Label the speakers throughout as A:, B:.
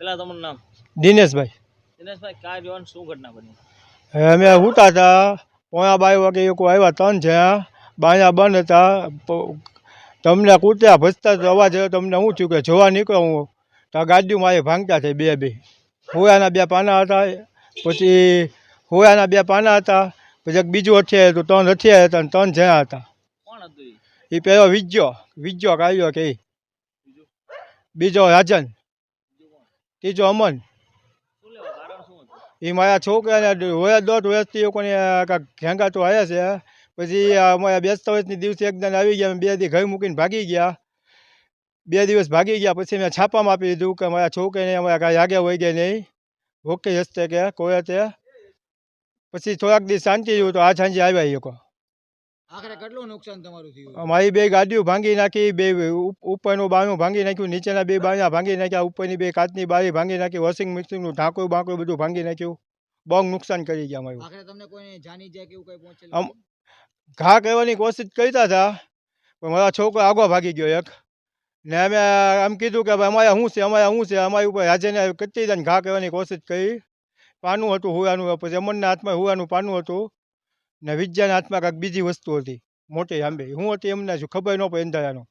A: પેલા તમારું નામ?
B: દિનેશભાઈ.
A: દિનેશભાઈ કાર જોવાનું શું ઘટના બની?
B: અમે ઉતા હતા પોણા બાય વાગે એક આવ્યા ત્રણ છે બાયા બંધ હતા તમને કૂટ્યા ભસતા તો અવાજ આવ્યો તમને શું થયું કે જોવા નીકળો હું. તો આ ગાડીઓ મારી ભાંગતા થઈ બે બે. હોયાના બે પાના હતા પછી હોયાના બે પાના હતા પછી એક બીજું હથિયાર હતું ત્રણ હથિયાર હતા અને ત્રણ જણા હતા.
A: હતું?
B: એ? પહેલો વિજ્યો વિજ્યો કાઢ્યો કે બીજો રાજન. ત્રીજો અમન. એ મારા છોકરાને હોય દોઢ વર્ષથી લોકોને કાંઈક ઘેંગા તો આવ્યા છે પછી અમારા બેસતા વર્ષની દિવસે એકદમ આવી ગયા બે દી ઘર મૂકીને ભાગી ગયા. બે દિવસ ભાગી ગયા, પછી મેં છાપામાં આપી દીધું કે મારા છોકરાને અમારા કાંઈ આગે હોય ગયા નહીં. ઓકે હસ્તે કે કોઈ તે પછી થોડાક દિવસ શાંતિ રહ્યું તો આ સાંજે આવ્યા એ લોકો.
C: આખરે કેટલું નુકસાન તમારું થયું?
B: અમારી બે ગાડીઓ ભાંગી નાખી બે ઉપ- ઉપરનું બાણું ભાંગી નાખ્યું નીચેના બે બારણા ભાંગી નાખ્યા ઉપરની બે કાચની બારી ભાંગી નાખી વોશિંગ મશીનનું ઢાંકું બાંકું બધું ભાંગી નાખ્યું. બહુ નુકસાન કરી ગયા મારું
C: આખરે તમને કોઈ જાની જાય કે એવું કઈ પહોંચેલું
B: આમ- ઘા કરવાની કોશિશ કરતા હતા પણ મારા છોકરો આગો ભાગી ગયો એક. ને અમે આમ કીધું કે ભાઈ અમારે શું છે અમારે શું છે અમારી ઉપર કેટલી જણ ઘા કરવાની કોશિશ કરી. પાનું હતું હુવાનું પછી અમરના હાથમાં હુવાનું પાનું હતું. ને વિજ્ઞાના હાથમાં કાંઈક બીજી વસ્તુ હતી મોટી આંબે. હું હતી એમને શું ખબર ન પડે અંધારાનો.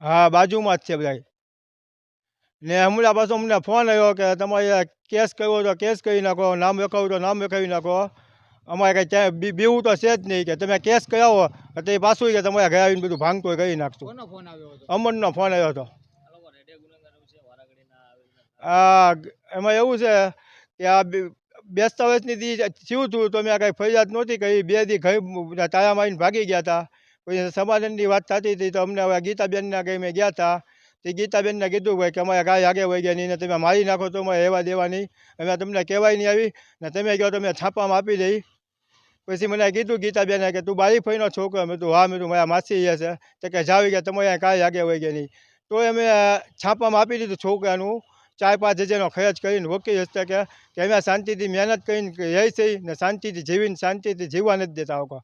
B: હા બાજુમાં જ છે બધા ને હમણાં પાછો અમને ફોન આવ્યો કે તમારે કેસ કર્યો તો કેસ કરી નાખો નામ લખાવ્યું તો નામ લખાવી નાખો. અમારે કંઈ ત્યાં બી- બીવું તો છે જ નહીં કે તમે કેસ કરાવો તો એ પાછું કે તમારે ઘરે આવીને બધું ભાંગતું કરી નાખશું.
C: કોનો ફોન આવ્યો હતો?
A: છે
B: એમાં એવું છે કે આ બે- બેસતા વર્ષની દી થયું હતું તો મેં કાંઈ ફરિયાદ નહોતી કરી. બે દી ઘર તાળા મારીને ભાગી ગયા હતા પછી સમાધાનની વાત થતી હતી તો અમને હવે ગીતાબેનના ગઈ મેં ગયા હતા તે ગીતાબેનને કીધું ભાઈ કે અમારે કાંઈ આગે વહી ગયા નહીં તમે મારી નાખો તો અમારે રહેવા દેવા નહીં. અમે તમને કહેવાય નહીં આવી, ને તમે કહો મેં છાપામાં આપી દઈ. પછી મને કીધું ગીતાબેને કે તું બારી ફઈનો છોકરો. મેં તું હા, મેં તું મારા માસી છે. તો કે જાવી ગયા તમારે અહીંયા કાંઈ આગે વહી ગયા નહીં. તો અમે છાપામાં આપી દીધું છોકરાનું. ચાર, પાંચ હજારનો ખર્ચ કરીને વકીલ હસ્તે કે અમે શાંતિથી મહેનત કરીને રહી છે ને શાંતિથી જીવીને શાંતિથી જીવવા નથી દેતા લોકો.